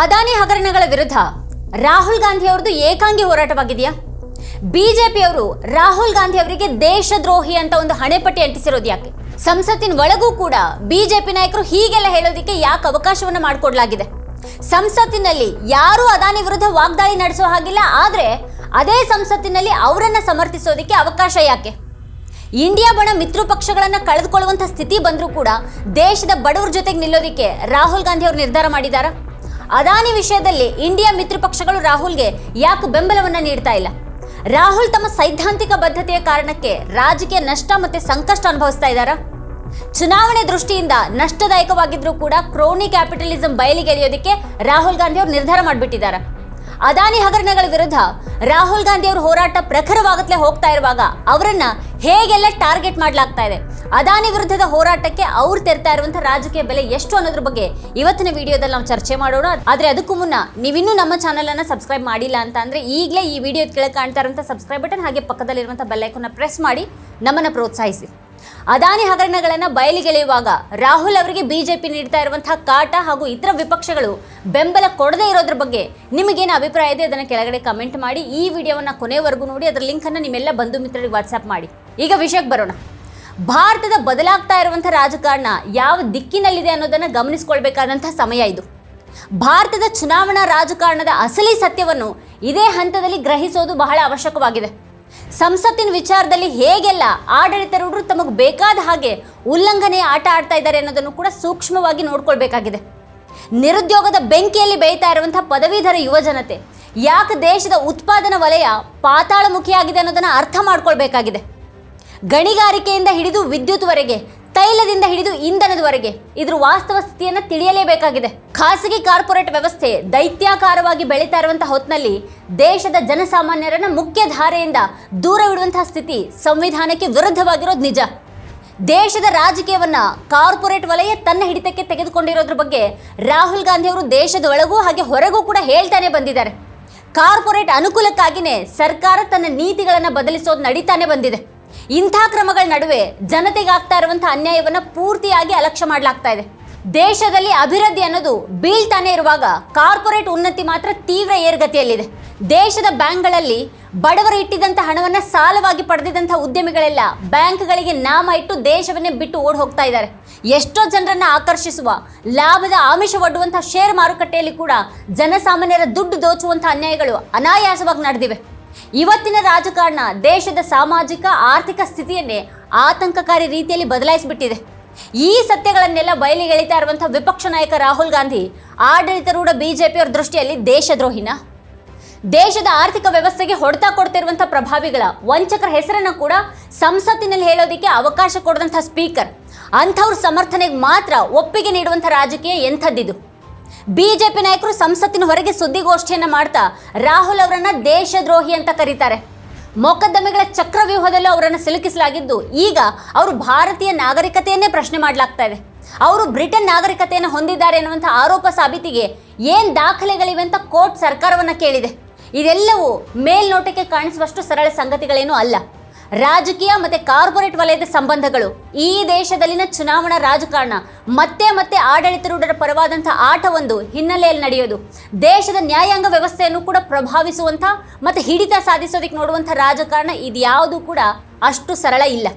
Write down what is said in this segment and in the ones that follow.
ಅದಾನಿ ಹಗರಣಗಳ ವಿರುದ್ಧ ರಾಹುಲ್ ಗಾಂಧಿ ಅವ್ರದ್ದು ಏಕಾಂಗಿ ಹೋರಾಟವಾಗಿದೆಯಾ? ಬಿಜೆಪಿಯವರು ರಾಹುಲ್ ಗಾಂಧಿ ಅವರಿಗೆ ದೇಶದ್ರೋಹಿ ಅಂತ ಒಂದು ಹಣೆಪಟ್ಟಿ ಅಂಟಿಸಿರೋದು ಯಾಕೆ? ಸಂಸತ್ತಿನ ಒಳಗೂ ಕೂಡ ಬಿಜೆಪಿ ನಾಯಕರು ಹೀಗೆಲ್ಲ ಹೇಳೋದಿಕ್ಕೆ ಯಾಕೆ ಅವಕಾಶವನ್ನ ಮಾಡಿಕೊಡ್ಲಾಗಿದೆ? ಸಂಸತ್ತಿನಲ್ಲಿ ಯಾರೂ ಅದಾನಿ ವಿರುದ್ಧ ವಾಗ್ದಾಳಿ ನಡೆಸೋ ಹಾಗಿಲ್ಲ, ಆದರೆ ಅದೇ ಸಂಸತ್ತಿನಲ್ಲಿ ಅವರನ್ನು ಸಮರ್ಥಿಸೋದಕ್ಕೆ ಅವಕಾಶ ಯಾಕೆ? ಇಂಡಿಯಾ ಬಣ ಮಿತ್ರ ಪಕ್ಷಗಳನ್ನು ಕಳೆದುಕೊಳ್ಳುವಂತ ಸ್ಥಿತಿ ಬಂದರೂ ಕೂಡ ದೇಶದ ಬಡವರ ಜೊತೆಗೆ ನಿಲ್ಲೋದಿಕ್ಕೆ ರಾಹುಲ್ ಗಾಂಧಿ ಅವರು ನಿರ್ಧಾರ ಮಾಡಿದಾರಾ? ಅದಾನಿ ವಿಷಯದಲ್ಲಿ ಇಂಡಿಯಾ ಮಿತ್ರ ಪಕ್ಷಗಳು ರಾಹುಲ್ಗೆ ಯಾಕೆ ಬೆಂಬಲವನ್ನ ನೀಡ್ತಾ ಇಲ್ಲ? ರಾಹುಲ್ ತಮ್ಮ ಸೈದ್ಧಾಂತಿಕ ಬದ್ಧತೆಯ ಕಾರಣಕ್ಕೆ ರಾಜಕೀಯ ನಷ್ಟ ಮತ್ತೆ ಸಂಕಷ್ಟ ಅನುಭವಿಸ್ತಾ ಇದ್ದಾರಾ? ಚುನಾವಣೆ ದೃಷ್ಟಿಯಿಂದ ನಷ್ಟದಾಯಕವಾಗಿದ್ರೂ ಕೂಡ ಕ್ರೋನಿ ಕ್ಯಾಪಿಟಲಿಸಂ ಬಯಲಿಗೆ ಎಳೆಯೋದಕ್ಕೆ ರಾಹುಲ್ ಗಾಂಧಿ ಅವರು ನಿರ್ಧಾರ ಮಾಡಿಬಿಟ್ಟಿದ್ದಾರೆ? ಅದಾನಿ ಹಗರಣಗಳ ವಿರುದ್ಧ ರಾಹುಲ್ ಗಾಂಧಿ ಅವರ ಹೋರಾಟ ಪ್ರಖರವಾಗುತ್ತಲೇ ಹೋಗ್ತಾ ಇರುವಾಗ ಅವರನ್ನ ಹೇಗೆಲ್ಲ ಟಾರ್ಗೆಟ್ ಮಾಡಲಾಗ್ತಾ ಇದೆ? ಅದಾನಿ ವಿರುದ್ಧದ ಹೋರಾಟಕ್ಕೆ ಅವ್ರು ತೆರ್ತಾ ಇರುವಂತಹ ರಾಜಕೀಯ ಬೆಲೆ ಎಷ್ಟು ಅನ್ನೋದ್ರ ಬಗ್ಗೆ ಇವತ್ತಿನ ವಿಡಿಯೋದಲ್ಲಿ ನಾವು ಚರ್ಚೆ ಮಾಡೋಣ. ಆದ್ರೆ ಅದಕ್ಕೂ ಮುನ್ನ ನೀವಿನ್ನೂ ನಮ್ಮ ಚಾನಲ್ ಅನ್ನ ಸಬ್ಸ್ಕ್ರೈಬ್ ಮಾಡಿಲ್ಲ ಅಂತ ಅಂದ್ರೆ ಈಗಲೇ ಈ ವಿಡಿಯೋ ಕೆಳಗೆ ಕಾಣ್ತಾ ಇರುವಂತಹ ಸಬ್ಸ್ಕ್ರೈಬ್ ಬಟನ್ ಹಾಗೆ ಪಕ್ಕದಲ್ಲಿರುವಂತಹ ಬೆಲ್ ಐಕನ್ನ ಪ್ರೆಸ್ ಮಾಡಿ ನಮ್ಮನ್ನ ಪ್ರೋತ್ಸಾಹಿಸಿ. ಅದಾನಿ ಹಗರಣಗಳನ್ನು ಬಯಲಿಗೆಳೆಯುವಾಗ ರಾಹುಲ್ ಅವರಿಗೆ ಬಿಜೆಪಿ ನೀಡ್ತಾ ಇರುವಂತಹ ಕಾಟ ಹಾಗೂ ಇತರ ವಿಪಕ್ಷಗಳು ಬೆಂಬಲ ಕೊಡದೇ ಇರೋದ್ರ ಬಗ್ಗೆ ನಿಮಗೇನು ಅಭಿಪ್ರಾಯ ಇದೆ? ಅದನ್ನು ಕೆಳಗಡೆ ಕಮೆಂಟ್ ಮಾಡಿ. ಈ ವಿಡಿಯೋವನ್ನು ಕೊನೆವರೆಗೂ ನೋಡಿ. ಅದರ ಲಿಂಕ್ ಅನ್ನ ನಿಮ್ಮೆಲ್ಲ ಬಂಧು ಮಿತ್ರರಿಗೆ ವಾಟ್ಸ್ಆಪ್ ಮಾಡಿ. ಈಗ ವಿಷಯಕ್ಕೆ ಬರೋಣ. ಭಾರತದ ಬದಲಾಗ್ತಾ ಇರುವಂಥ ರಾಜಕಾರಣ ಯಾವ ದಿಕ್ಕಿನಲ್ಲಿದೆ ಅನ್ನೋದನ್ನು ಗಮನಿಸಿಕೊಳ್ಬೇಕಾದಂತಹ ಸಮಯ ಇದು. ಭಾರತದ ಚುನಾವಣಾ ರಾಜಕಾರಣದ ಅಸಲಿ ಸತ್ಯವನ್ನು ಇದೇ ಹಂತದಲ್ಲಿ ಗ್ರಹಿಸೋದು ಬಹಳ ಅವಶ್ಯಕವಾಗಿದೆ. ಸಂಸತ್ತಿನ ವಿಚಾರದಲ್ಲಿ ಹೇಗೆಲ್ಲ ಆಡಳಿತರೂಢರು ತಮಗೆ ಬೇಕಾದ ಹಾಗೆ ಉಲ್ಲಂಘನೆಯ ಆಟ ಆಡ್ತಾ ಇದ್ದಾರೆ ಅನ್ನೋದನ್ನು ಕೂಡ ಸೂಕ್ಷ್ಮವಾಗಿ ನೋಡ್ಕೊಳ್ಬೇಕಾಗಿದೆ. ನಿರುದ್ಯೋಗದ ಬೆಂಕಿಯಲ್ಲಿ ಬೇಯ್ತಾ ಇರುವಂತಹ ಪದವೀಧರ ಯುವ ಜನತೆ, ಯಾಕೆ ದೇಶದ ಉತ್ಪಾದನಾ ವಲಯ ಪಾತಾಳಮುಖಿಯಾಗಿದೆ ಅನ್ನೋದನ್ನು ಅರ್ಥ ಮಾಡ್ಕೊಳ್ಬೇಕಾಗಿದೆ. ಗಣಿಗಾರಿಕೆಯಿಂದ ಹಿಡಿದು ವಿದ್ಯುತ್ವರೆಗೆ ತೈಲದಿಂದ ಹಿಡಿದು ಇಂಧನದವರೆಗೆ. ಇದ್ರ ವಾಸ್ತವ ಸ್ಥಿತಿಯನ್ನು ತಿಳಿಯಲೇಬೇಕಾಗಿದೆ. ಖಾಸಗಿ ಕಾರ್ಪೊರೇಟ್ ವ್ಯವಸ್ಥೆ ದೈತ್ಯಾಕಾರವಾಗಿ ಬೆಳೀತಾ ಇರುವಂತಹ ಹೊತ್ತಿನಲ್ಲಿ ದೇಶದ ಜನಸಾಮಾನ್ಯರನ್ನ ಮುಖ್ಯ ಧಾರೆಯಿಂದ ದೂರವಿಡುವಂತಹ ಸ್ಥಿತಿ ಸಂವಿಧಾನಕ್ಕೆ ವಿರುದ್ಧವಾಗಿರೋದು ನಿಜ. ದೇಶದ ರಾಜಕೀಯವನ್ನ ಕಾರ್ಪೊರೇಟ್ ವಲಯ ತನ್ನ ಹಿಡಿತಕ್ಕೆ ತೆಗೆದುಕೊಂಡಿರೋದ್ರ ಬಗ್ಗೆ ರಾಹುಲ್ ಗಾಂಧಿ ಅವರು ದೇಶದ ಒಳಗೂ ಹಾಗೆ ಹೊರಗೂ ಕೂಡ ಹೇಳ್ತಾನೆ ಬಂದಿದ್ದಾರೆ. ಕಾರ್ಪೊರೇಟ್ ಅನುಕೂಲಕ್ಕಾಗಿಯೇ ಸರ್ಕಾರ ತನ್ನ ನೀತಿಗಳನ್ನು ಬದಲಿಸೋದು ನಡೀತಾನೆ ಬಂದಿದೆ. ಇಂಥ ಕ್ರಮಗಳ ನಡುವೆ ಜನತೆಗಾಗ್ತಾ ಇರುವಂಥ ಅನ್ಯಾಯವನ್ನ ಪೂರ್ತಿಯಾಗಿ ಅಲಕ್ಷ್ಯ ಮಾಡಲಾಗ್ತಾ ಇದೆ. ದೇಶದಲ್ಲಿ ಅಭಿವೃದ್ಧಿ ಅನ್ನೋದು ಬೀಳ್ತಾನೆ ಇರುವಾಗ ಕಾರ್ಪೊರೇಟ್ ಉನ್ನತಿ ಮಾತ್ರ ತೀವ್ರ ಏರ್ಗತಿಯಲ್ಲಿದೆ. ದೇಶದ ಬ್ಯಾಂಕ್ಗಳಲ್ಲಿ ಬಡವರು ಇಟ್ಟಿದ್ದಂಥ ಹಣವನ್ನ ಸಾಲವಾಗಿ ಪಡೆದಿದ್ದಂಥ ಉದ್ಯಮಿಗಳೆಲ್ಲ ಬ್ಯಾಂಕ್ಗಳಿಗೆ ನಾಮ ಇಟ್ಟು ದೇಶವನ್ನೇ ಬಿಟ್ಟು ಓಡ್ ಹೋಗ್ತಾ ಇದ್ದಾರೆ. ಎಷ್ಟೋ ಜನರನ್ನು ಆಕರ್ಷಿಸುವ, ಲಾಭದ ಆಮಿಷ ಒಡ್ಡುವಂಥ ಶೇರ್ ಮಾರುಕಟ್ಟೆಯಲ್ಲಿ ಕೂಡ ಜನಸಾಮಾನ್ಯರ ದುಡ್ಡು ದೋಚುವಂಥ ಅನ್ಯಾಯಗಳು ಅನಾಯಾಸವಾಗಿ ನಡೆದಿವೆ. ಇವತ್ತಿನ ರಾಜಕಾರಣ ದೇಶದ ಸಾಮಾಜಿಕ, ಆರ್ಥಿಕ ಸ್ಥಿತಿಯನ್ನೇ ಆತಂಕಕಾರಿ ರೀತಿಯಲ್ಲಿ ಬದಲಾಯಿಸಿಬಿಟ್ಟಿದೆ. ಈ ಸತ್ಯಗಳನ್ನೆಲ್ಲ ಬಯಲಿಗೆಳಿತಾ ಇರುವಂಥ ವಿಪಕ್ಷ ನಾಯಕ ರಾಹುಲ್ ಗಾಂಧಿ, ಆಡಳಿತಾರೂಢ ಬಿಜೆಪಿಯವರ ದೃಷ್ಟಿಯಲ್ಲಿ ದೇಶದ್ರೋಹಿನ. ದೇಶದ ಆರ್ಥಿಕ ವ್ಯವಸ್ಥೆಗೆ ಹೊಡೆತ ಕೊಡ್ತಿರುವಂಥ ಪ್ರಭಾವಿಗಳ ವಂಚಕರ ಹೆಸರನ್ನ ಕೂಡ ಸಂಸತ್ತಿನಲ್ಲಿ ಹೇಳೋದಕ್ಕೆ ಅವಕಾಶ ಕೊಡದಂಥ ಸ್ಪೀಕರ್. ಅಂಥವ್ರ ಸಮರ್ಥನೆಗೆ ಮಾತ್ರ ಒಪ್ಪಿಗೆ ನೀಡುವಂಥ ರಾಜಕೀಯ ಎಂಥದ್ದಿದು. ಬಿಜೆಪಿ ನಾಯಕರು ಸಂಸತ್ತಿನ ಹೊರಗೆ ಸುದ್ದಿಗೋಷ್ಠಿಯನ್ನು ಮಾಡ್ತಾ ರಾಹುಲ್ ಅವರನ್ನ ದೇಶದ್ರೋಹಿ ಅಂತ ಕರೀತಾರೆ. ಮೊಕದ್ದಮೆಗಳ ಚಕ್ರವ್ಯೂಹದಲ್ಲೂ ಅವರನ್ನು ಸಿಲುಕಿಸಲಾಗಿದ್ದು ಈಗ ಅವರು ಭಾರತೀಯ ನಾಗರಿಕತೆಯನ್ನೇ ಪ್ರಶ್ನೆ ಮಾಡಲಾಗ್ತಾ ಇದೆ. ಅವರು ಬ್ರಿಟನ್ ನಾಗರಿಕತೆಯನ್ನು ಹೊಂದಿದ್ದಾರೆ ಅನ್ನುವಂಥ ಆರೋಪ ಸಾಬೀತಿಗೆ ಏನು ದಾಖಲೆಗಳಿವೆ ಅಂತ ಕೋರ್ಟ್ ಸರ್ಕಾರವನ್ನು ಕೇಳಿದೆ. ಇದೆಲ್ಲವೂ ಮೇಲ್ನೋಟಕ್ಕೆ ಕಾಣಿಸುವಷ್ಟು ಸರಳ ಸಂಗತಿಗಳೇನೂ ಅಲ್ಲ. ರಾಜಕೀಯ ಮತ್ತೆ ಕಾರ್ಪೊರೇಟ್ ವಲಯದ ಸಂಬಂಧಗಳು. ಈ ದೇಶದಲ್ಲಿನ ಚುನಾವಣಾ ರಾಜಕಾರಣ ಮತ್ತೆ ಮತ್ತೆ ಆಡಳಿತರೂಢರ ಪರವಾದಂಥ ಆಟವೊಂದು ಹಿನ್ನೆಲೆಯಲ್ಲಿ ನಡೆಯೋದು. ದೇಶದ ನ್ಯಾಯಾಂಗ ವ್ಯವಸ್ಥೆಯನ್ನು ಕೂಡ ಪ್ರಭಾವಿಸುವಂಥ ಮತ್ತು ಹಿಡಿತ ಸಾಧಿಸೋದಕ್ಕೆ ನೋಡುವಂಥ ರಾಜಕಾರಣ ಇದ್ಯಾವುದೂ ಕೂಡ ಅಷ್ಟು ಸರಳ ಇಲ್ಲ.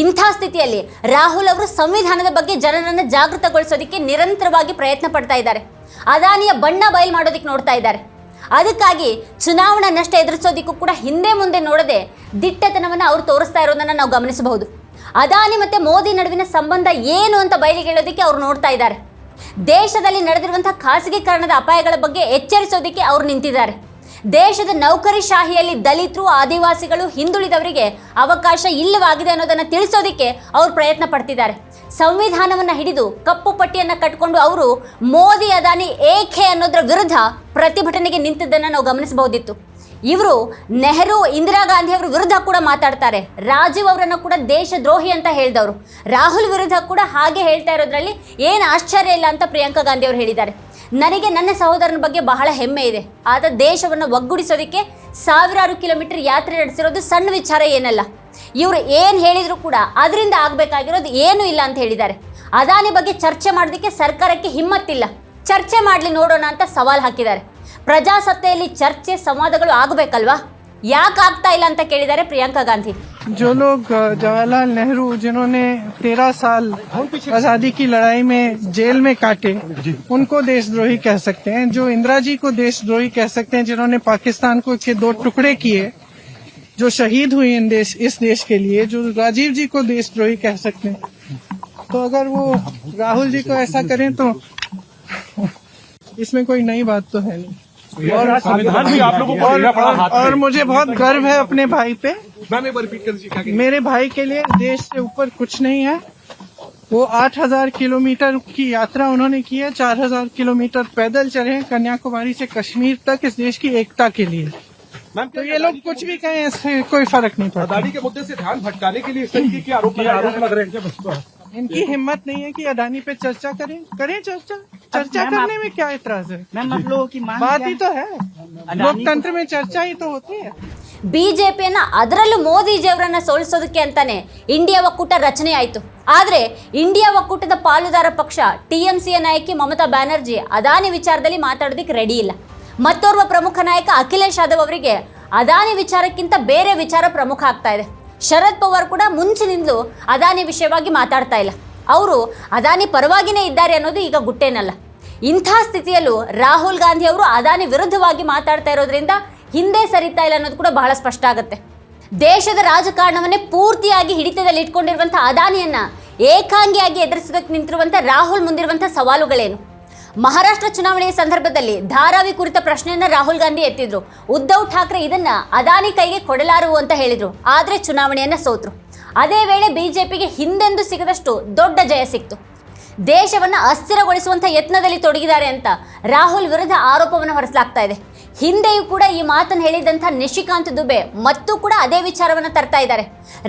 ಇಂಥ ಸ್ಥಿತಿಯಲ್ಲಿ ರಾಹುಲ್ ಅವರು ಸಂವಿಧಾನದ ಬಗ್ಗೆ ಜನರನ್ನು ಜಾಗೃತಗೊಳಿಸೋದಕ್ಕೆ ನಿರಂತರವಾಗಿ ಪ್ರಯತ್ನ ಪಡ್ತಾ ಇದ್ದಾರೆ. ಅದಾನಿಯ ಬಣ್ಣ ಬಯಲು ಮಾಡೋದಕ್ಕೆ ನೋಡ್ತಾ ಇದ್ದಾರೆ. ಅದಕ್ಕಾಗಿ ಚುನಾವಣಾ ನಷ್ಟ ಎದುರಿಸೋದಿಕ್ಕೂ ಕೂಡ ಹಿಂದೆ ಮುಂದೆ ನೋಡದೆ ದಿಟ್ಟತನವನ್ನು ಅವರು ತೋರಿಸ್ತಾ ಇರೋದನ್ನು ನಾವು ಗಮನಿಸಬಹುದು. ಅದಾನಿ ಮತ್ತು ಮೋದಿ ನಡುವಿನ ಸಂಬಂಧ ಏನು ಅಂತ ಬಯಲಿಗೆಳೋದಕ್ಕೆ ಅವರು ನೋಡ್ತಾ ಇದ್ದಾರೆ. ದೇಶದಲ್ಲಿ ನಡೆದಿರುವಂಥ ಖಾಸಗೀಕರಣದ ಅಪಾಯಗಳ ಬಗ್ಗೆ ಎಚ್ಚರಿಸೋದಕ್ಕೆ ಅವರು ನಿಂತಿದ್ದಾರೆ. ದೇಶದ ನೌಕರಿ ಶಾಹಿಯಲ್ಲಿ ದಲಿತರು, ಆದಿವಾಸಿಗಳು ಹಿಂದುಳಿದವರಿಗೆ ಅವಕಾಶ ಇಲ್ಲವಾಗಿದೆ ಅನ್ನೋದನ್ನು ತಿಳಿಸೋದಕ್ಕೆ ಅವರು ಪ್ರಯತ್ನ ಪಡ್ತಿದ್ದಾರೆ. ಸಂವಿಧಾನವನ್ನು ಹಿಡಿದು ಕಪ್ಪು ಪಟ್ಟಿಯನ್ನು ಕಟ್ಕೊಂಡು ಅವರು ಮೋದಿ ಅದಾನಿ ಏಕೆ ಅನ್ನೋದ್ರ ವಿರುದ್ಧ ಪ್ರತಿಭಟನೆಗೆ ನಿಂತಿದ್ದನ್ನು ನಾವು ಗಮನಿಸಬಹುದಿತ್ತು. ಇವರು ನೆಹರು, ಇಂದಿರಾ ಗಾಂಧಿ ಅವರ ವಿರುದ್ಧ ಕೂಡ ಮಾತಾಡ್ತಾರೆ. ರಾಜೀವ್ ಅವರನ್ನು ಕೂಡ ದೇಶದ್ರೋಹಿ ಅಂತ ಹೇಳಿದವರು. ರಾಹುಲ್ ವಿರುದ್ಧ ಕೂಡ ಹಾಗೆ ಹೇಳ್ತಾ ಇರೋದ್ರಲ್ಲಿ ಏನು ಆಶ್ಚರ್ಯ ಇಲ್ಲ ಅಂತ ಪ್ರಿಯಾಂಕಾ ಗಾಂಧಿ ಅವರು ಹೇಳಿದ್ದಾರೆ. ನನಗೆ ನನ್ನ ಸಹೋದರನ ಬಗ್ಗೆ ಬಹಳ ಹೆಮ್ಮೆ ಇದೆ. ಆತ ದೇಶವನ್ನು ಒಗ್ಗೂಡಿಸೋದಕ್ಕೆ ಸಾವಿರಾರು ಕಿಲೋಮೀಟರ್ ಯಾತ್ರೆ ನಡೆಸಿರೋದು ಸಣ್ಣ ವಿಚಾರ ಏನಲ್ಲ. ಇವರು ಏನು ಹೇಳಿದ್ರು ಕೂಡ ಅದರಿಂದ ಆಗಬೇಕಾಗಿರೋದು ಏನೂ ಇಲ್ಲ ಅಂತ ಹೇಳಿದ್ದಾರೆ ಅದಾನಿ ಬಗ್ಗೆ ಚರ್ಚೆ ಮಾಡೋದಕ್ಕೆ ಸರ್ಕಾರಕ್ಕೆ ಹಿಮ್ಮತ್ತಿಲ್ಲ ಚರ್ಚೆ ಮಾಡಲಿ ನೋಡೋಣ ಅಂತ ಸವಾಲ್ ಹಾಕಿದ್ದಾರೆ ಪ್ರಜಾಸತ್ತೆಯಲ್ಲಿ ಚರ್ಚೆ ಸಂವಾದಗಳು ಆಗಬೇಕಲ್ವಾ ಯಾಕೆ ಆಗ್ತಾ ಇಲ್ಲ ಅಂತ ಕೇಳಿದ್ದಾರೆ ಪ್ರಿಯಾಂಕಾ ಗಾಂಧಿ जो लोग अ, जवाहरलाल नेहरू जिन्होंने तेरह साल आजादी की लड़ाई में जेल में काटे उनको देशद्रोही कह सकते हैं जो इंदिरा जी को देशद्रोही कह सकते हैं जिन्होंने पाकिस्तान को के दो टुकड़े किए जो शहीद हुई इन देश इस देश के लिए जो राजीव जी को देशद्रोही कह सकते हैं। तो अगर वो राहुल जी को ऐसा करें तो इसमें कोई नई बात तो है नहीं। और संविधान भी आप लोगों को और, और, और मुझे बहुत गर्व है अपने भाई पे? मेरे भाई के लिए देश से ऊपर कुछ नहीं है। वो 8000 किलोमीटर की यात्रा उन्होंने की है 4000 किलोमीटर पैदल चले हैं कन्याकुमारी से कश्मीर तक इस देश की एकता के लिए। मैम तो ये लोग कुछ भी कहें इससे कोई फर्क नहीं पड़ता अदानी के मुद्दे से ध्यान भटकाने के लिए इस तरीके के आरोप आरोप लग रहे हैं इनकी हिम्मत नहीं है कि अडानी पे चर्चा करें करें चर्चा चर्चा मैम, करने में क्या एतराज है मैम आप लोगों की मांग बात क्या ही है? तो है अडानी को- लोकतंत्र में चर्चा ही तो होती है ಬಿಜೆಪಿಯನ್ನ ಅದರಲ್ಲೂ ಮೋದಿಜಿಯವರನ್ನ ಸೋಲಿಸೋದಕ್ಕೆ ಅಂತಾನೆ ಇಂಡಿಯಾ ಒಕ್ಕೂಟ ರಚನೆ ಆಯಿತು ಆದ್ರೆ ಇಂಡಿಯಾ ಒಕ್ಕೂಟದ ಪಾಲುದಾರ ಪಕ್ಷ ಟಿಎಂಸಿಯ ನಾಯಕಿ ಮಮತಾ ಬ್ಯಾನರ್ಜಿ ಅದಾನಿ ವಿಚಾರದಲ್ಲಿ ಮಾತಾಡೋದಕ್ಕೆ ರೆಡಿ ಇಲ್ಲ ಮತ್ತೋರ್ವ ಪ್ರಮುಖ ನಾಯಕ ಅಖಿಲೇಶ್ ಯಾದವ್ ಅವರಿಗೆ ಅದಾನಿ ವಿಚಾರಕ್ಕಿಂತ ಬೇರೆ ವಿಚಾರ ಪ್ರಮುಖ ಆಗ್ತಾ ಇದೆ. ಶರದ್ ಪವಾರ್ ಕೂಡ ಮುಂಚಿನಿಂದಲೂ ಅದಾನಿ ವಿಷಯವಾಗಿ ಮಾತಾಡ್ತಾ ಇಲ್ಲ. ಅವರು ಅದಾನಿ ಪರವಾಗಿನೇ ಇದ್ದಾರೆ ಅನ್ನೋದು ಈಗ ಗುಟ್ಟೇನಲ್ಲ. ಇಂಥ ಸ್ಥಿತಿಯಲ್ಲೂ ರಾಹುಲ್ ಗಾಂಧಿ ಅವರು ಅದಾನಿ ವಿರುದ್ಧವಾಗಿ ಮಾತಾಡ್ತಾ ಇರೋದ್ರಿಂದ ಹಿಂದೆ ಸರಿತಾ ಇಲ್ಲ ಅನ್ನೋದು ಕೂಡ ಬಹಳ ಸ್ಪಷ್ಟ ಆಗುತ್ತೆ. ದೇಶದ ರಾಜಕಾರಣವನ್ನೇ ಪೂರ್ತಿಯಾಗಿ ಹಿಡಿತದಲ್ಲಿ ಇಟ್ಕೊಂಡಿರುವಂಥ ಅದಾನಿಯನ್ನು ಏಕಾಂಗಿಯಾಗಿ ಎದುರಿಸೋದಕ್ಕೆ ನಿಂತಿರುವಂಥ ರಾಹುಲ್ ಮುಂದಿರುವಂಥ ಸವಾಲುಗಳೇನು? ಮಹಾರಾಷ್ಟ್ರ ಚುನಾವಣೆಯ ಸಂದರ್ಭದಲ್ಲಿ ಧಾರಾವಿ ಕುರಿತ ಪ್ರಶ್ನೆಯನ್ನ ರಾಹುಲ್ ಗಾಂಧಿ ಎತ್ತಿದ್ರು. ಉದ್ಧವ್ ಠಾಕ್ರೆ ಇದನ್ನ ಅದಾನಿ ಕೈಗೆ ಕೊಡಲಾರು ಅಂತ ಹೇಳಿದ್ರು. ಆದರೆ ಚುನಾವಣೆಯನ್ನ ಸೋತ್ರು. ಅದೇ ವೇಳೆ ಬಿಜೆಪಿಗೆ ಹಿಂದೆಂದೂ ಸಿಗದಷ್ಟು ದೊಡ್ಡ ಜಯ ಸಿಕ್ತು. ದೇಶವನ್ನ ಅಸ್ಥಿರಗೊಳಿಸುವಂತ ಯತ್ನದಲ್ಲಿ ತೊಡಗಿದ್ದಾರೆ ಅಂತ ರಾಹುಲ್ ವಿರುದ್ಧ ಆರೋಪವನ್ನು ಹೊರಿಸಲಾಗ್ತಾ ಇದೆ. ಹಿಂದೆಯೂ ಕೂಡ ಈ ಮಾತನ್ನು ಹೇಳಿದಂಥ ನಿಶಿಕಾಂತ್ ದುಬೆ ಮತ್ತು ಕೂಡ ಅದೇ ವಿಚಾರವನ್ನು ತರ್ತಾ ಇದ್ದಾರೆ.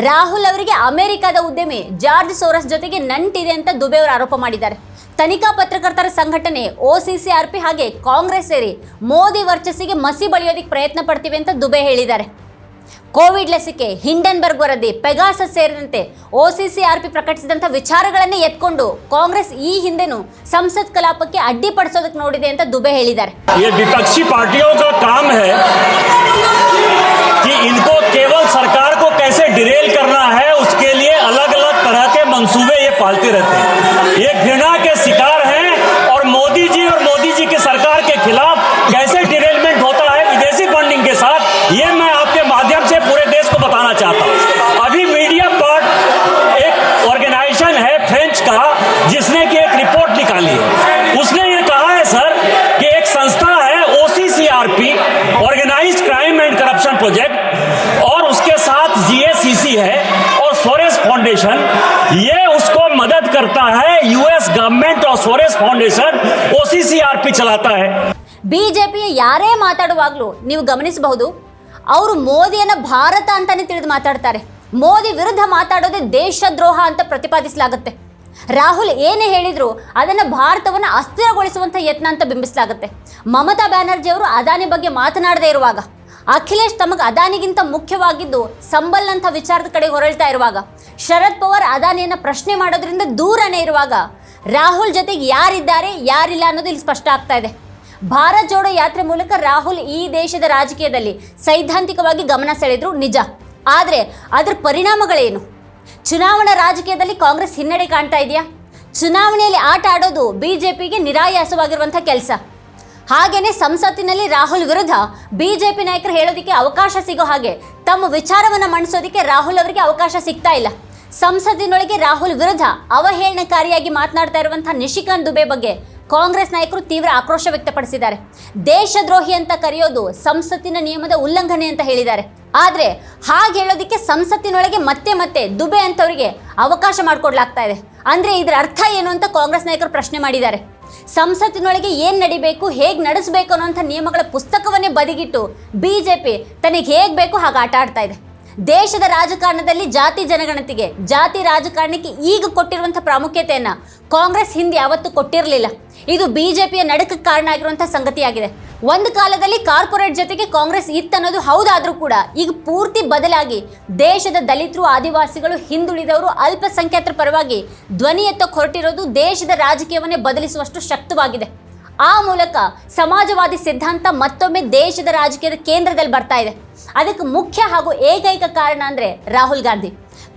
ರಾಹುಲ್ ಅವರಿಗೆ ಅಮೆರಿಕದ ಉದ್ಯಮಿ ಜಾರ್ಜ್ ಸೋರಸ್ ಜೊತೆಗೆ ನಂಟಿದೆ ಅಂತ ದುಬೆ ಅವರು ಆರೋಪ ಮಾಡಿದ್ದಾರೆ. ತನಿಖಾ ಪತ್ರಕರ್ತರ ಸಂಘಟನೆ ಒಸಿಸಿಆರ್ಪಿ ಹಾಗೆ ಕಾಂಗ್ರೆಸ್ ಸೇರಿ ಮೋದಿ ವರ್ಚಸ್ಸಿಗೆ ಮಸಿ ಬಳಿಯೋದಕ್ಕೆ ಪ್ರಯತ್ನ ಪಡ್ತೀವಿ ಅಂತ ದುಬೆ ಹೇಳಿದ್ದಾರೆ. ಕೋವಿಡ್ ಲಸಿಕೆ ಹಿಂಡನ್ಬರ್ಗ್ ವರದಿ ಪೆಗಾಸಸ್ ಸೇರಿದಂತೆ ಒಸಿಸಿಆರ್ಪಿ ಪ್ರಕಟಿಸಿದಂಥ ವಿಚಾರಗಳನ್ನೇ ಎತ್ಕೊಂಡು ಕಾಂಗ್ರೆಸ್ ಈ ಹಿಂದೆನೂ ಸಂಸತ್ ಕಲಾಪಕ್ಕೆ ಅಡ್ಡಿಪಡಿಸೋದಕ್ಕೆ ನೋಡಿದೆ ಅಂತ ದುಬೆ ಹೇಳಿದ್ದಾರೆ ये विपक्षी पार्टियों का काम है कि इनको केवल सरकार को कैसे डिरेल करना है उसके लिए अलग अलग तरह के मंसूबे ये पालते रहते हैं ये घृणा के शिकार हैं और मोदी जी और मोदी जी यूएस गवर्नमेंट और सोरेस फाउंडेशन ओसीसीआरपी चलाता है ಬಿಜೆಪಿಯ ಯಾರೇ ಮಾತಾಡುವಾಗಲೂ ನೀವು ಗಮನಿಸಬಹುದು ಅವರು ಮೋದಿಯನ್ನ ಭಾರತ ಅಂತಾನೆ ತಿಳಿದು ಮಾತಾಡ್ತಾರೆ ಮೋದಿ ವಿರುದ್ಧ ಮಾತಾಡೋದೇ ದೇಶದ್ರೋಹ ಅಂತ ಪ್ರತಿಪಾದಿಸಲಾಗುತ್ತೆ ರಾಹುಲ್ ಏನೇ ಹೇಳಿದ್ರು ಅದನ್ನ ಭಾರತವನ್ನು ಅಸ್ಥಿರಗೊಳಿಸುವಂತ ಯತ್ನ ಅಂತ ಬಿಂಬಿಸಲಾಗುತ್ತೆ ಮಮತಾ ಬ್ಯಾನರ್ಜಿ ಅವರು ಅದಾನಿ ಬಗ್ಗೆ ಮಾತನಾಡದೇ ಇರುವಾಗ ಅಖಿಲೇಶ್ ತಮಗೆ ಅದಾನಿಗಿಂತ ಮುಖ್ಯವಾಗಿದ್ದು ಸಂಬಲ್ನಂಥ ವಿಚಾರದ ಕಡೆ ಹೊರಳ್ತಾ ಇರುವಾಗ. ಶರದ್ ಪವಾರ್ ಅದಾನಿಯನ್ನ ಪ್ರಶ್ನೆ ಮಾಡೋದ್ರಿಂದ ದೂರನೇ ಇರುವಾಗ. ರಾಹುಲ್ ಜೊತೆಗೆ ಯಾರಿದ್ದಾರೆ, ಯಾರಿಲ್ಲ ಅನ್ನೋದು ಇಲ್ಲಿ ಸ್ಪಷ್ಟ ಆಗ್ತಾ ಇದೆ. ಭಾರತ್ ಜೋಡೋ ಯಾತ್ರೆ ಮೂಲಕ ರಾಹುಲ್ ಈ ದೇಶದ ರಾಜಕೀಯದಲ್ಲಿ ಸೈದ್ಧಾಂತಿಕವಾಗಿ ಗಮನ ಸೆಳೆದ್ರು ನಿಜ. ಆದರೆ ಅದರ ಪರಿಣಾಮಗಳೇನು? ಚುನಾವಣಾ ರಾಜಕೀಯದಲ್ಲಿ ಕಾಂಗ್ರೆಸ್ ಹಿನ್ನಡೆ ಕಾಣ್ತಾ ಇದೆಯಾ? ಚುನಾವಣೆಯಲ್ಲಿ ಆಟ ಆಡೋದು ಬಿಜೆಪಿಗೆ ನಿರಾಯಾಸವಾಗಿರುವಂಥ ಕೆಲಸ. ಹಾಗೇನೆ ಸಂಸತ್ತಿನಲ್ಲಿ ರಾಹುಲ್ ವಿರುದ್ಧ ಬಿಜೆಪಿ ನಾಯಕರು ಹೇಳೋದಕ್ಕೆ ಅವಕಾಶ ಸಿಗೋ ಹಾಗೆ ತಮ್ಮ ವಿಚಾರವನ್ನು ಮಂಡಿಸೋದಕ್ಕೆ ರಾಹುಲ್ ಅವರಿಗೆ ಅವಕಾಶ ಸಿಗ್ತಾ ಇಲ್ಲ. ಸಂಸತ್ತಿನೊಳಗೆ ರಾಹುಲ್ ವಿರುದ್ಧ ಅವಹೇಳನಕಾರಿಯಾಗಿ ಮಾತನಾಡ್ತಾ ಇರುವಂತಹ ನಿಶಿಕಾಂತ್ ದುಬೆ ಬಗ್ಗೆ ಕಾಂಗ್ರೆಸ್ ನಾಯಕರು ತೀವ್ರ ಆಕ್ರೋಶ ವ್ಯಕ್ತಪಡಿಸಿದ್ದಾರೆ. ದೇಶದ್ರೋಹಿ ಅಂತ ಕರೆಯೋದು ಸಂಸತ್ತಿನ ನಿಯಮದ ಉಲ್ಲಂಘನೆ ಅಂತ ಹೇಳಿದ್ದಾರೆ. ಆದ್ರೆ ಹಾಗೆ ಹೇಳೋದಕ್ಕೆ ಸಂಸತ್ತಿನೊಳಗೆ ಮತ್ತೆ ಮತ್ತೆ ದುಬೆ ಅಂತವರಿಗೆ ಅವಕಾಶ ಮಾಡಿಕೊಡ್ಲಾಗ್ತಾ ಇದೆ. ಅಂದ್ರೆ ಇದರ ಅರ್ಥ ಏನು ಅಂತ ಕಾಂಗ್ರೆಸ್ ನಾಯಕರು ಪ್ರಶ್ನೆ ಮಾಡಿದ್ದಾರೆ. ಸಂಸತ್ತಿನೊಳಗೆ ಏನು ನಡಿಬೇಕು, ಹೇಗೆ ನಡೆಸಬೇಕು ಅನ್ನೋಂಥ ನಿಯಮಗಳ ಪುಸ್ತಕವನ್ನೇ ಬದಿಗಿಟ್ಟು ಬಿಜೆಪಿ ತನಗೆ ಹೇಗೆ ಬೇಕು ಹಾಗೆ ಆಟ ಆಡ್ತಾ ಇದೆ. ದೇಶದ ರಾಜಕಾರಣದಲ್ಲಿ ಜಾತಿ ಜನಗಣತಿಗೆ, ಜಾತಿ ರಾಜಕಾರಣಕ್ಕೆ ಈಗ ಕೊಟ್ಟಿರುವಂಥ ಪ್ರಾಮುಖ್ಯತೆಯನ್ನ ಕಾಂಗ್ರೆಸ್ ಹಿಂದೆ ಯಾವತ್ತೂ ಕೊಟ್ಟಿರಲಿಲ್ಲ. ಇದು ಬಿಜೆಪಿಯ ನಡಕಕ್ಕೆ ಕಾರಣ ಆಗಿರುವಂಥ ಸಂಗತಿಯಾಗಿದೆ. ಒಂದು ಕಾಲದಲ್ಲಿ ಕಾರ್ಪೊರೇಟ್ ಜೊತೆಗೆ ಕಾಂಗ್ರೆಸ್ ಇತ್ತನ್ನೋದು ಹೌದಾದರೂ ಕೂಡ ಈಗ ಪೂರ್ತಿ ಬದಲಾಗಿ ದೇಶದ ದಲಿತರು, ಆದಿವಾಸಿಗಳು, ಹಿಂದುಳಿದವರು ಅಲ್ಪಸಂಖ್ಯಾತರ ಪರವಾಗಿ ಧ್ವನಿ ಎತ್ತಕ್ಕೆ ಹೊರಟಿರೋದು ದೇಶದ ರಾಜಕೀಯವನ್ನೇ ಬದಲಿಸುವಷ್ಟು ಶಕ್ತವಾಗಿದೆ. ಆ ಮೂಲಕ ಸಮಾಜವಾದಿ ಸಿದ್ಧಾಂತ ಮತ್ತೊಮ್ಮೆ ದೇಶದ ರಾಜಕೀಯದ ಕೇಂದ್ರದಲ್ಲಿ ಬರ್ತಾ ಇದೆ. ಅದಕ್ಕೆ ಮುಖ್ಯ ಹಾಗೂ ಏಕೈಕ ಕಾರಣ ಅಂದರೆ ರಾಹುಲ್ ಗಾಂಧಿ.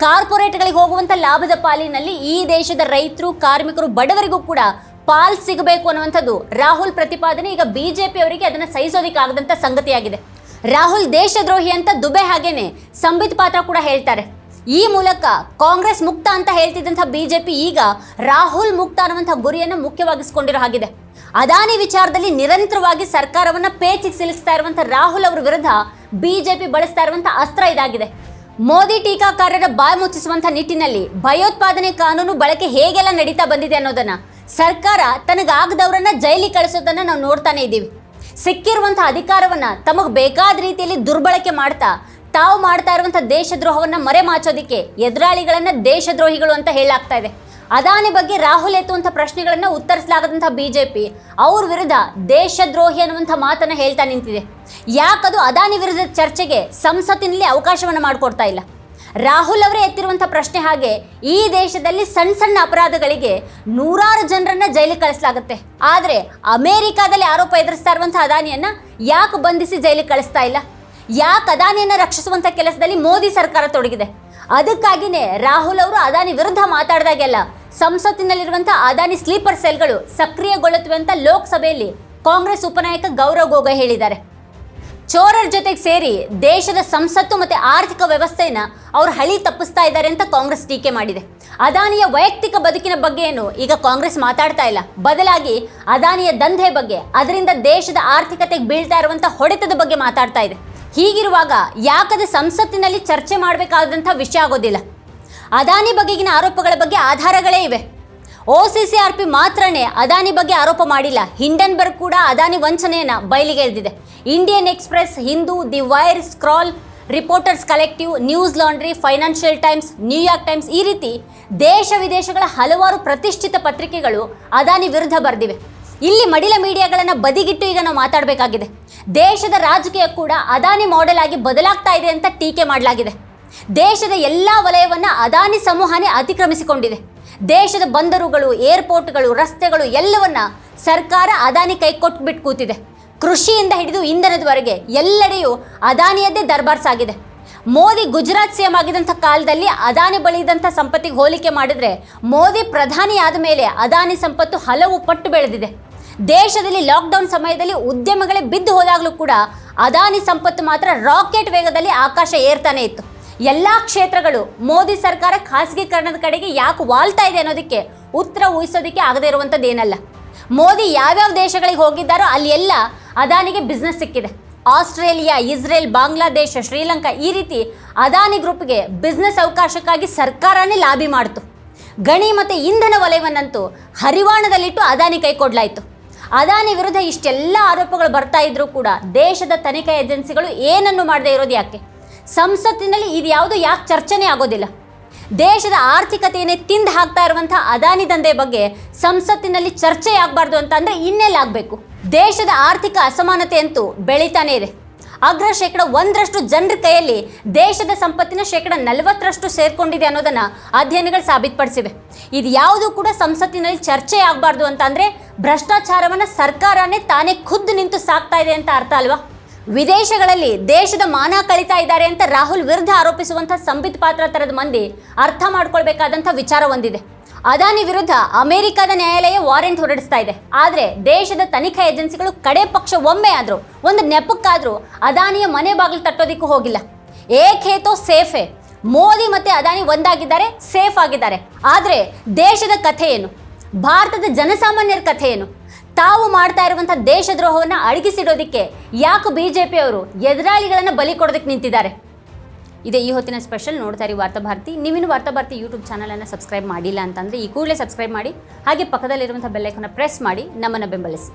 ಕಾರ್ಪೊರೇಟ್ಗಳಿಗೆ ಹೋಗುವಂಥ ಲಾಭದ ಪಾಲಿನಲ್ಲಿ ಈ ದೇಶದ ರೈತರು, ಕಾರ್ಮಿಕರು, ಬಡವರಿಗೂ ಕೂಡ ಪಾಲ್ ಸಿಗಬೇಕು ಅನ್ನುವಂಥದ್ದು ರಾಹುಲ್ ಪ್ರತಿಪಾದನೆ. ಈಗ ಬಿಜೆಪಿ ಅವರಿಗೆ ಅದನ್ನ ಸಹಿಸೋದಿಕ್ಕಾಗದಂತ ಸಂಗತಿಯಾಗಿದೆ. ರಾಹುಲ್ ದೇಶದ್ರೋಹಿ ಅಂತ ದುಬೆ ಹಾಗೇನೆ ಸಂಬಿತ್ ಪಾತ್ರ ಕೂಡ ಹೇಳ್ತಾರೆ. ಈ ಮೂಲಕ ಕಾಂಗ್ರೆಸ್ ಮುಕ್ತ ಅಂತ ಹೇಳ್ತಿದ್ದಂಥ ಬಿಜೆಪಿ ಈಗ ರಾಹುಲ್ ಮುಕ್ತ ಅನ್ನುವಂಥ ಗುರಿಯನ್ನು ಮುಖ್ಯವಾಗಿಸಿಕೊಂಡಿರೋ ಹಾಗಿದೆ. ಅದಾನಿ ವಿಚಾರದಲ್ಲಿ ನಿರಂತರವಾಗಿ ಸರ್ಕಾರವನ್ನ ಪೇಚಿಗೆ ಸಿಲಿಸ್ತಾ ಇರುವಂಥ ರಾಹುಲ್ ಅವರ ವಿರುದ್ಧ ಬಿಜೆಪಿ ಬಳಸ್ತಾ ಇರುವಂಥ ಅಸ್ತ್ರ ಇದಾಗಿದೆ. ಮೋದಿ ಟೀಕಾಕಾರರ ಬಾಯಿ ಮುಚ್ಚಿಸುವಂಥ ನಿಟ್ಟಿನಲ್ಲಿ ಭಯೋತ್ಪಾದನೆ ಕಾನೂನು ಬಳಕೆ ಹೇಗೆಲ್ಲ ನಡೀತಾ ಬಂದಿದೆ ಅನ್ನೋದನ್ನ ಸರ್ಕಾರ ತನಗಾಗದವರನ್ನ ಜೈಲಿಗೆ ಕಳಿಸೋದನ್ನ ನಾವು ನೋಡ್ತಾನೆ ಇದ್ದೀವಿ. ಸಿಕ್ಕಿರುವಂಥ ಅಧಿಕಾರವನ್ನ ತಮಗೆ ಬೇಕಾದ ರೀತಿಯಲ್ಲಿ ದುರ್ಬಳಕೆ ಮಾಡ್ತಾ, ತಾವು ಮಾಡ್ತಾ ಇರುವಂಥ ದೇಶದ್ರೋಹವನ್ನ ಮರೆಮಾಚೋದಿಕ್ಕೆ ಎದುರಾಳಿಗಳನ್ನ ದೇಶದ್ರೋಹಿಗಳು ಅಂತ ಹೇಳಲಾಗ್ತಾ ಇದೆ. ಅದಾನಿ ಬಗ್ಗೆ ರಾಹುಲ್ ಎತ್ತುವಂಥ ಪ್ರಶ್ನೆಗಳನ್ನ ಉತ್ತರಿಸಲಾಗದಂಥ ಬಿಜೆಪಿ ಅವ್ರ ವಿರುದ್ಧ ದೇಶದ್ರೋಹಿ ಅನ್ನುವಂಥ ಮಾತನ್ನು ಹೇಳ್ತಾ ನಿಂತಿದೆ. ಯಾಕದು ಅದಾನಿ ವಿರುದ್ಧ ಚರ್ಚೆಗೆ ಸಂಸತ್ತಿನಲ್ಲಿ ಅವಕಾಶವನ್ನು ಮಾಡಿಕೊಡ್ತಾ ಇಲ್ಲ. ರಾಹುಲ್ ಅವರೇ ಎತ್ತಿರುವಂಥ ಪ್ರಶ್ನೆ ಹಾಗೆ, ಈ ದೇಶದಲ್ಲಿ ಸಣ್ಣ ಸಣ್ಣ ಅಪರಾಧಗಳಿಗೆ ನೂರಾರು ಜನರನ್ನ ಜೈಲಿಗೆ ಕಳಿಸಲಾಗುತ್ತೆ. ಆದರೆ ಅಮೆರಿಕಾದಲ್ಲಿ ಆರೋಪ ಎದುರಿಸ್ತಾ ಇರುವಂಥ ಅದಾನಿಯನ್ನ ಯಾಕೆ ಬಂಧಿಸಿ ಜೈಲಿಗೆ ಕಳಿಸ್ತಾ ಇಲ್ಲ? ಯಾಕೆ ಅದಾನಿಯನ್ನ ರಕ್ಷಿಸುವಂಥ ಕೆಲಸದಲ್ಲಿ ಮೋದಿ ಸರ್ಕಾರ ತೊಡಗಿದೆ? ಅದಕ್ಕಾಗಿನೇ ರಾಹುಲ್ ಅವರು ಅದಾನಿ ವಿರುದ್ಧ ಮಾತಾಡಿದಾಗೆಲ್ಲ ಸಂಸತ್ತಿನಲ್ಲಿರುವಂಥ ಅದಾನಿ ಸ್ಲೀಪರ್ ಸೆಲ್ಗಳು ಸಕ್ರಿಯಗೊಳ್ಳುತ್ತವೆ ಅಂತ ಲೋಕಸಭೆಯಲ್ಲಿ ಕಾಂಗ್ರೆಸ್ ಉಪನಾಯಕ ಗೌರವ್ ಗೋಗೊಯ್ ಹೇಳಿದ್ದಾರೆ. ಚೋರರ ಜೊತೆಗೆ ಸೇರಿ ದೇಶದ ಸಂಸತ್ತು ಮತ್ತು ಆರ್ಥಿಕ ವ್ಯವಸ್ಥೆಯನ್ನ ಅವರು ಹಳಿ ತಪ್ಪಿಸ್ತಾ ಇದ್ದಾರೆ ಅಂತ ಕಾಂಗ್ರೆಸ್ ಟೀಕೆ ಮಾಡಿದೆ. ಅದಾನಿಯ ವೈಯಕ್ತಿಕ ಬದುಕಿನ ಬಗ್ಗೆ ಏನು ಈಗ ಕಾಂಗ್ರೆಸ್ ಮಾತಾಡ್ತಾ ಇಲ್ಲ. ಬದಲಾಗಿ ಅದಾನಿಯ ದಂಧೆ ಬಗ್ಗೆ, ಅದರಿಂದ ದೇಶದ ಆರ್ಥಿಕತೆಗೆ ಬೀಳ್ತಾ ಇರುವಂಥ ಹೊಡೆತದ ಬಗ್ಗೆ ಮಾತಾಡ್ತಾ ಇದೆ. ಹೀಗಿರುವಾಗ ಯಾಕದ ಸಂಸತ್ತಿನಲ್ಲಿ ಚರ್ಚೆ ಮಾಡಬೇಕಾದಂಥ ವಿಷಯ ಆಗೋದಿಲ್ಲ? ಅದಾನಿ ಬಗೆಗಿನ ಆರೋಪಗಳ ಬಗ್ಗೆ ಆಧಾರಗಳೇ ಇವೆ. ಒಸಿಸಿಆರ್ ಪಿ ಮಾತ್ರನೇ ಅದಾನಿ ಬಗ್ಗೆ ಆರೋಪ ಮಾಡಿಲ್ಲ. ಹಿಂಡನ್ಬರ್ಗ್ ಕೂಡ ಅದಾನಿ ವಂಚನೆಯನ್ನು ಬಯಲಿಗೆ ಎಳೆದಿದೆ. Indian Express, Hindu the Wire Scroll, Reporters Collective, Newslaundry, Financial Times New York Times ಈ ರೀತಿ ದೇಶ ವಿದೇಶಗಳ ಹಲವಾರು ಪ್ರತಿಷ್ಠಿತ ಪತ್ರಿಕೆಗಳು ಅದಾನಿ ವಿರುದ್ಧ ಬರೆದಿವೆ. ಇಲ್ಲಿ ಮಡಿಲ ಮೀಡಿಯಾಗಳನ್ನು ಬದಿಗಿಟ್ಟು ಈಗ ನಾವು ಮಾತಾಡಬೇಕಾಗಿದೆ. ದೇಶದ ರಾಜಕೀಯ ಕೂಡ ಅದಾನಿ ಮಾಡೆಲ್ ಆಗಿ ಬದಲಾಗ್ತಾ ಇದೆ ಅಂತ ಟೀಕೆ ಮಾಡಲಾಗಿದೆ. ದೇಶದ ಎಲ್ಲ ವಲಯವನ್ನು ಅದಾನಿ ಸಮೂಹನೇ ಅತಿಕ್ರಮಿಸಿಕೊಂಡಿದೆ. ದೇಶದ ಬಂದರುಗಳು, ಏರ್ಪೋರ್ಟ್ಗಳು, ರಸ್ತೆಗಳು ಎಲ್ಲವನ್ನ ಸರ್ಕಾರ ಅದಾನಿ ಕೈ ಕೊಟ್ಬಿಟ್ಟು ಕೂತಿದೆ. ಕೃಷಿಯಿಂದ ಹಿಡಿದು ಇಂಧನದವರೆಗೆ ಎಲ್ಲೆಡೆಯೂ ಅದಾನಿಯದ್ದೇ ದರ್ಬಾರ್ ಸಾಗಿದೆ. ಮೋದಿ ಗುಜರಾತ್ ಸಿಎಂ ಆಗಿದಂಥ ಕಾಲದಲ್ಲಿ ಅದಾನಿ ಬಳಿ ಸಂಪತ್ತಿಗೆ ಹೋಲಿಕೆ ಮಾಡಿದರೆ ಮೋದಿ ಪ್ರಧಾನಿ ಆದ ಮೇಲೆ ಅದಾನಿ ಸಂಪತ್ತು ಹಲವು ಪಟ್ಟು ಬೆಳೆದಿದೆ. ದೇಶದಲ್ಲಿ ಲಾಕ್ಡೌನ್ ಸಮಯದಲ್ಲಿ ಉದ್ಯಮಗಳೇ ಬಿದ್ದು ಹೋದಾಗಲೂ ಕೂಡ ಅದಾನಿ ಸಂಪತ್ತು ಮಾತ್ರ ರಾಕೆಟ್ ವೇಗದಲ್ಲಿ ಆಕಾಶ ಏರ್ತಾನೆ ಇತ್ತು. ಎಲ್ಲ ಕ್ಷೇತ್ರಗಳು ಮೋದಿ ಸರ್ಕಾರ ಖಾಸಗೀಕರಣದ ಕಡೆಗೆ ಯಾಕೆ ವಾಲ್ತಾ ಇದೆ ಅನ್ನೋದಕ್ಕೆ ಉತ್ತರ ಊಹಿಸೋದಕ್ಕೆ ಆಗದೇ ಇರುವಂಥದ್ದೇನಲ್ಲ ಮೋದಿ ಯಾವ್ಯಾವ ದೇಶಗಳಿಗೆ ಹೋಗಿದ್ದಾರೋ ಅಲ್ಲಿ ಎಲ್ಲ ಅದಾನಿಗೆ ಬಿಸ್ನೆಸ್ ಸಿಕ್ಕಿದೆ. ಆಸ್ಟ್ರೇಲಿಯಾ, ಇಸ್ರೇಲ್, ಬಾಂಗ್ಲಾದೇಶ, ಶ್ರೀಲಂಕಾ ಈ ರೀತಿ ಅದಾನಿ ಗ್ರೂಪ್ಗೆ ಬಿಸ್ನೆಸ್ ಅವಕಾಶಕ್ಕಾಗಿ ಸರ್ಕಾರನೇ ಲಾಬಿ ಮಾಡಿತು. ಗಣಿ ಮತ್ತು ಇಂಧನ ವಲಯವನ್ನಂತೂ ಹರಿವಾಣದಲ್ಲಿಟ್ಟು ಅದಾನಿ ಕೈ ಕೊಡ್ಲಾಯಿತು. ಅದಾನಿ ವಿರುದ್ಧ ಇಷ್ಟೆಲ್ಲ ಆರೋಪಗಳು ಬರ್ತಾ ಇದ್ರೂ ಕೂಡ ದೇಶದ ತನಿಖಾ ಏಜೆನ್ಸಿಗಳು ಏನನ್ನು ಮಾಡದೇ ಇರೋದು ಯಾಕೆ? ಸಂಸತ್ತಿನಲ್ಲಿ ಇದು ಯಾವುದು ಯಾಕೆ ಚರ್ಚೆನೇ ಆಗೋದಿಲ್ಲ? ದೇಶದ ಆರ್ಥಿಕತೆಯನ್ನೇ ತಿಂದು ಹಾಕ್ತಾ ಇರುವಂಥ ಅದಾನಿ ದಂಧೆ ಬಗ್ಗೆ ಸಂಸತ್ತಿನಲ್ಲಿ ಚರ್ಚೆ ಆಗಬಾರ್ದು ಅಂತ ಅಂದರೆ ಇನ್ನೆಲ್ಲಾಗಬೇಕು ದೇಶದ ಆರ್ಥಿಕ ಅಸಮಾನತೆ ಅಂತೂ ಬೆಳೀತಾನೇ ಇದೆ. ಅಗ್ರ ಶೇಕಡ ಒಂದರಷ್ಟು ಜನರ ಕೈಯಲ್ಲಿ ದೇಶದ ಸಂಪತ್ತಿನ ಶೇಕಡ ನಲವತ್ತರಷ್ಟು ಸೇರಿಕೊಂಡಿದೆ ಅನ್ನೋದನ್ನು ಅಧ್ಯಯನಗಳು ಸಾಬೀತುಪಡಿಸಿವೆ. ಇದು ಯಾವುದು ಕೂಡ ಸಂಸತ್ತಿನಲ್ಲಿ ಚರ್ಚೆ ಆಗಬಾರ್ದು ಅಂತ ಅಂದರೆ ಭ್ರಷ್ಟಾಚಾರವನ್ನು ಸರ್ಕಾರನೇ ತಾನೇ ಖುದ್ದು ನಿಂತು ಸಾಕ್ತಾ ಇದೆ ಅಂತ ಅರ್ಥ ಅಲ್ವಾ? ವಿದೇಶಗಳಲ್ಲಿ ದೇಶದ ಮಾನ ಕಳೀತಾ ಇದ್ದಾರೆ ಅಂತ ರಾಹುಲ್ ವಿರುದ್ಧ ಆರೋಪಿಸುವಂಥ ಸಂಬಿತ್ ಪಾತ್ರ ತರದ ಮಂದಿ ಅರ್ಥ ಮಾಡ್ಕೊಳ್ಬೇಕಾದಂಥ ವಿಚಾರ ಒಂದಿದೆ. ಅದಾನಿ ವಿರುದ್ಧ ಅಮೆರಿಕದ ನ್ಯಾಯಾಲಯ ವಾರೆಂಟ್ ಹೊರಡಿಸ್ತಾ ಇದೆ. ಆದರೆ ದೇಶದ ತನಿಖಾ ಏಜೆನ್ಸಿಗಳು ಕಡೆ ಪಕ್ಷ ಒಮ್ಮೆ ಆದರೂ, ಒಂದು ನೆಪಕ್ಕಾದರೂ ಅದಾನಿಯ ಮನೆ ಬಾಗಿಲು ತಟ್ಟೋದಿಕ್ಕೂ ಹೋಗಿಲ್ಲ. ಏಕ್ ಸೇಫೆ ಸೇಫೇ. ಮೋದಿ ಮತ್ತೆ ಅದಾನಿ ಒಂದಾಗಿದ್ದಾರೆ, ಸೇಫ್ ಆಗಿದ್ದಾರೆ. ಆದರೆ ದೇಶದ ಕಥೆ ಏನು? ಭಾರತದ ಜನಸಾಮಾನ್ಯರ ಕಥೆ ಏನು? ತಾವು ಮಾಡ್ತಾ ಇರುವಂತಹ ದೇಶದ್ರೋಹವನ್ನು ಅಡಗಿಸಿಡೋದಕ್ಕೆ ಯಾಕೆ ಬಿಜೆಪಿ ಅವರು ಎದುರಾಳಿಗಳನ್ನು ಬಲಿ ಕೊಡೋದಕ್ಕೆ ನಿಂತಿದ್ದಾರೆ? ಇದೇ ಈ ಹೊತ್ತಿನ ಸ್ಪೆಷಲ್ ನೋಡ್ತಾ ಇರಿ ವಾರ್ತಾ ಭಾರತಿ. ವಾರ್ತಾಭಾರತಿ ವಾರ್ತಾ ಭಾರತಿ ಯೂಟ್ಯೂಬ್ ಚಾನಲನ್ನು ಸಬ್ಸ್ಕ್ರೈಬ್ ಮಾಡಿಲ್ಲ ಅಂತಂದರೆ ಈ ಕೂಡಲೇ ಸಬ್ಸ್ಕ್ರೈಬ್ ಮಾಡಿ, ಹಾಗೆ ಪಕ್ಕದಲ್ಲಿರುವಂಥ ಬೆಲ್ಲೈಕನ್ನ ಪ್ರೆಸ್ ಮಾಡಿ, ನಮ್ಮನ್ನು ಬೆಂಬಲಿಸಿ.